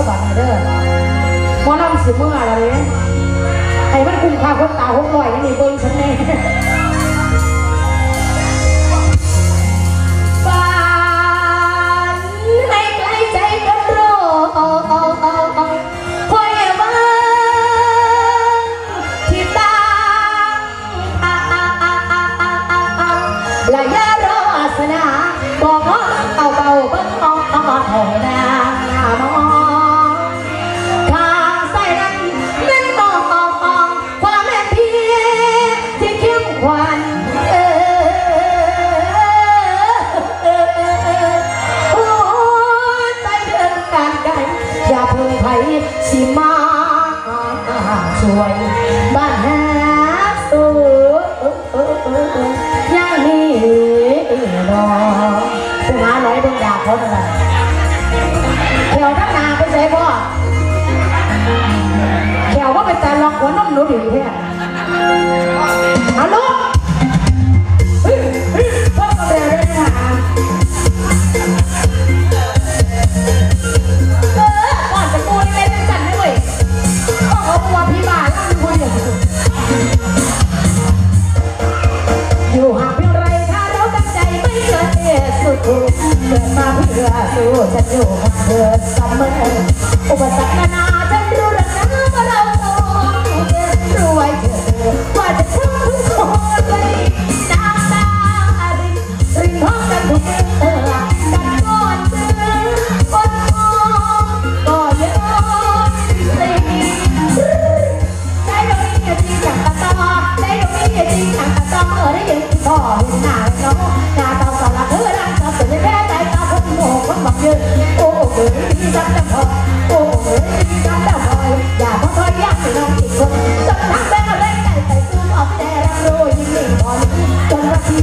อบัตรเด้อหมอลำสิเมื่ออะไรเนี่ยไอ้มันคุ้มค่าคนตาหกร้อยนี่เบิ้งฉันแน่ สิมาช่วยบ้านหาสูยังมีรอผู้หาร้อยดวงดาวเขาเท่านั้นแวทั้งนาไปใช้บ่แถวว่าเป็นแต่ลอกหัวน้องหนูดีแค่ฮัลโหล เกิดมาเพื่อสู้ฉันอยู่เกิดเสมออุปสรรคนนา